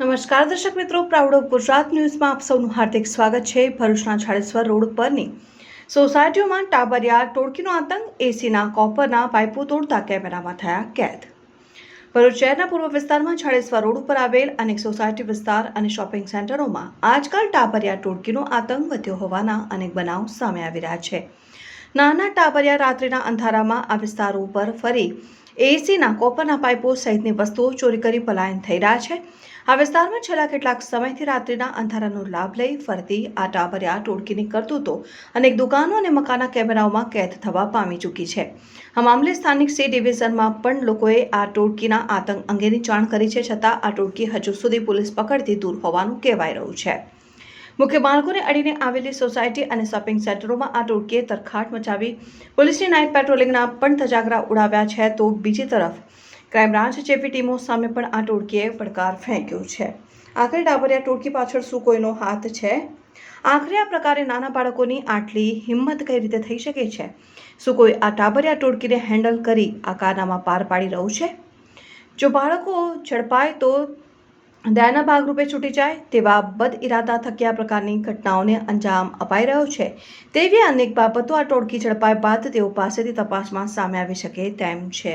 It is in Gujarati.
નમસ્કાર દર્શક મિત્રો પ્રાઉડ ઓફ ગુજરાત ન્યૂઝમાં આપ સૌનું હાર્દિક સ્વાગત છે. ભરૂચના છાડેશ્વર રોડ પરની સોસાયટીઓમાં ટાબરિયા ટોળકીનો આતંક, એસીના કોપરના પાઇપો તોડતા કેમેરામાં થયા કેદ. ભરૂચ શહેરના પૂર્વ વિસ્તારમાં છાડેશ્વર રોડ ઉપર આવેલ અનેક સોસાયટી વિસ્તાર અને શોપિંગ સેન્ટરોમાં આજકાલ ટાબરિયા ટોળકીનો આતંક વધ્યો હોવાના અનેક બનાવ સામે આવી રહ્યા છે. નાના ટાબરિયા રાત્રિના અંધારામાં આ વિસ્તારો ઉપર ફરી એસીના કોપરના પાઇપો સહિતની વસ્તુઓ ચોરી કરી પલાયન થઈ રહ્યા છે. આ વિસ્તારમાં છેલ્લા કેટલાક સમયથી રાત્રિના અંધારાનો લાભ લઈ ફરતી આ ટાબરિયા ટોળકીની કરતૂતો અનેક દુકાનો અને મકાના કેમેરાઓમાં કેદ થવા પામી ચૂકી છે. આ મામલે સ્થાનિક સી ડિવિઝનમાં પણ લોકોએ આ ટોળકીના આતંક અંગેની જાણ કરી છે છતાં આ ટોળકી હજુ સુધી પોલીસ પકડથી દૂર હોવાનું કહેવાય રહ્યું છે. મુખ્ય માર્ગોને અડીને આવેલી સોસાયટી અને શોપિંગ સેન્ટરોમાં આ ટોળકીએ તરખાટ મચાવી પોલીસની નાઇટ પેટ્રોલિંગના પણ તજાગરા ઉડાવ્યા છે તો બીજી તરફ ક્રાઇમ બ્રાન્ચ જેવી ટીમો સામે પણ આ ટોળકીએ પડકાર ફેંક્યો છે. આખરે ડાબરિયા ટોળકી પાછળ શું કોઈનો હાથ છે? આખરે આ પ્રકારે નાના બાળકોની આટલી હિંમત કઈ રીતે થઈ શકે છે? શું કોઈ આ ટાબરિયા ટોળકીને હેન્ડલ કરી આ કારનામાં પાર પાડી રહ્યું છે? જો બાળકો ઝડપાય તો દયાના ભાગરૂપે છૂટી જાય તેવા બદ ઇરાદા થકી આ પ્રકારની ઘટનાઓને અંજામ અપાઈ રહ્યો છે. તેવી અનેક બાબતો આ ટોળકી ઝડપાય બાદ તેઓ પાસેથી તપાસમાં સામે આવી શકે તેમ છે.